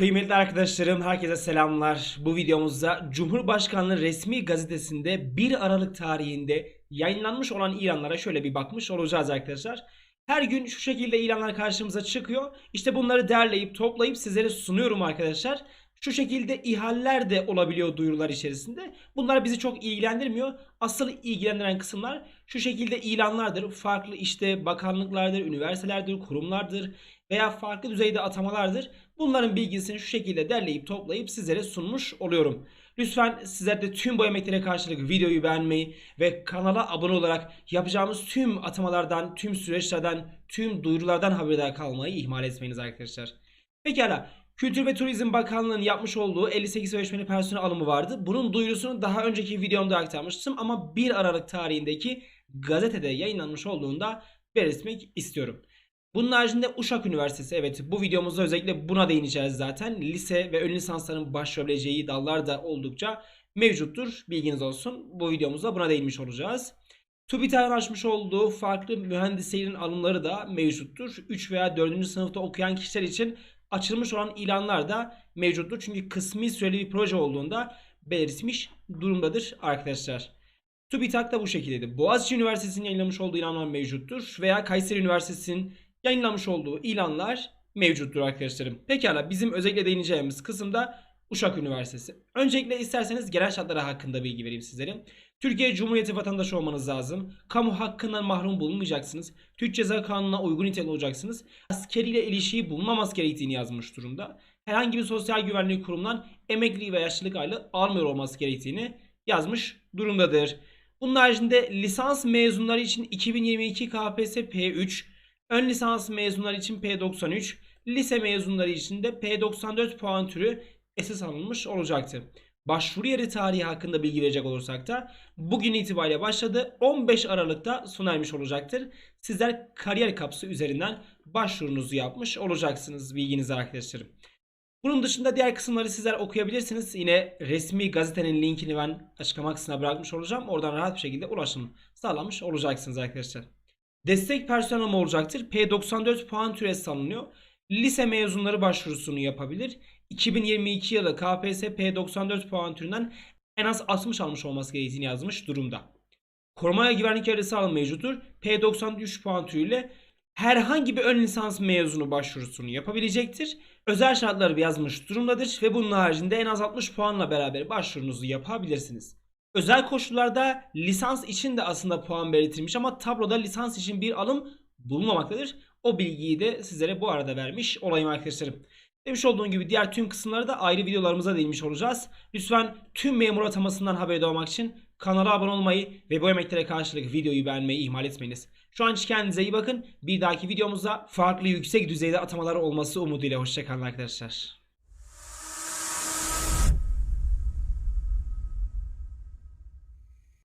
Kıymetli arkadaşlarım, herkese selamlar. Bu videomuzda Cumhurbaşkanlığı resmi gazetesinde 1 Aralık tarihinde yayınlanmış olan ilanlara şöyle bir bakmış olacağız arkadaşlar. Her gün şu şekilde ilanlar karşımıza çıkıyor. İşte bunları derleyip toplayıp sizlere sunuyorum arkadaşlar. Şu şekilde ihaleler de olabiliyor duyurular içerisinde. Bunlar bizi çok ilgilendirmiyor. Asıl ilgilendiren kısımlar şu şekilde ilanlardır. Farklı işte bakanlıklardır, üniversitelerdir, kurumlardır veya farklı düzeyde atamalardır. Bunların bilgisini şu şekilde derleyip toplayıp sizlere sunmuş oluyorum. Lütfen sizler de tüm bu emeklere karşılık videoyu beğenmeyi ve kanala abone olarak yapacağımız tüm atamalardan, tüm süreçlerden, tüm duyurulardan haberdar kalmayı ihmal etmeyiniz arkadaşlar. Pekala. Kültür ve Turizm Bakanlığı'nın yapmış olduğu 58 öğretmeni personel alımı vardı. Bunun duyurusunu daha önceki videomda aktarmıştım ama 1 Aralık tarihindeki gazetede yayınlanmış olduğunda belirtmek istiyorum. Bunun haricinde Uşak Üniversitesi evet bu videomuzda özellikle buna değineceğiz zaten. Lise ve ön lisansların başvurabileceği dallar da oldukça mevcuttur. Bilginiz olsun. Bu videomuzda buna değinmiş olacağız. TÜBİTAK'ın açmış olduğu farklı mühendislerin alımları da mevcuttur. 3 veya 4. sınıfta okuyan kişiler için açılmış olan ilanlar da mevcuttur. Çünkü kısmi süreli bir proje olduğunda belirtmiş durumdadır arkadaşlar. TÜBİTAK da bu şekildedir. Boğaziçi Üniversitesi'nin yayınlamış olduğu ilanlar mevcuttur. Veya Kayseri Üniversitesi'nin yayınlamış olduğu ilanlar mevcuttur arkadaşlarım. Pekala bizim özellikle değineceğimiz kısımda Uşak Üniversitesi. Öncelikle isterseniz genel şartları hakkında bilgi vereyim sizlere. Türkiye Cumhuriyeti vatandaşı olmanız lazım. Kamu hakkından mahrum bulunmayacaksınız. Türk Ceza Kanunu'na uygun nitelikli olacaksınız. Askeriyle ilişiği bulunmaması gerektiğini yazmış durumda. Herhangi bir sosyal güvenlik kurumundan emekli ve yaşlılık aylığı almıyor olması gerektiğini yazmış durumdadır. Bunun haricinde lisans mezunları için 2022 KPSS P3, ön lisans mezunları için P93, lise mezunları için de P94 puan türü esas alınmış olacaktı. Başvuru yeri tarihi hakkında bilgi verecek olursak da bugün itibariyle başladı. 15 Aralık'ta sona ermiş olacaktır. Sizler kariyer kapısı üzerinden başvurunuzu yapmış olacaksınız bilginize arkadaşlarım. Bunun dışında diğer kısımları sizler okuyabilirsiniz. Yine resmi gazetenin linkini ben açıklama kısmına bırakmış olacağım. Oradan rahat bir şekilde ulaşım sağlamış olacaksınız arkadaşlar. Destek personel mi olacaktır? P94 puan türe salınıyor. Lise mezunları başvurusunu yapabilir. 2022 yılı KPSS P94 puan türünden en az 60 almış olması gerektiğini yazmış durumda. Koruma ve güvenlik yarısı alım mevcuttur. P93 puan türüyle herhangi bir ön lisans mezunu başvurusunu yapabilecektir. Özel şartları yazmış durumdadır ve bunun haricinde en az 60 puanla beraber başvurunuzu yapabilirsiniz. Özel koşullarda lisans için de aslında puan belirtilmiş ama tabloda lisans için bir alım bulunmamaktadır. O bilgiyi de sizlere bu arada vermiş olayım arkadaşlarım. Demiş olduğum gibi diğer tüm kısımları da ayrı videolarımıza değinmiş olacağız. Lütfen tüm memur atamasından haberdar olmak için kanala abone olmayı ve bu emeklere karşılık videoyu beğenmeyi ihmal etmeyiniz. Şu an için kendinize iyi bakın. Bir dahaki videomuzda farklı yüksek düzeyde atamalar olması umuduyla hoşçakalın arkadaşlar.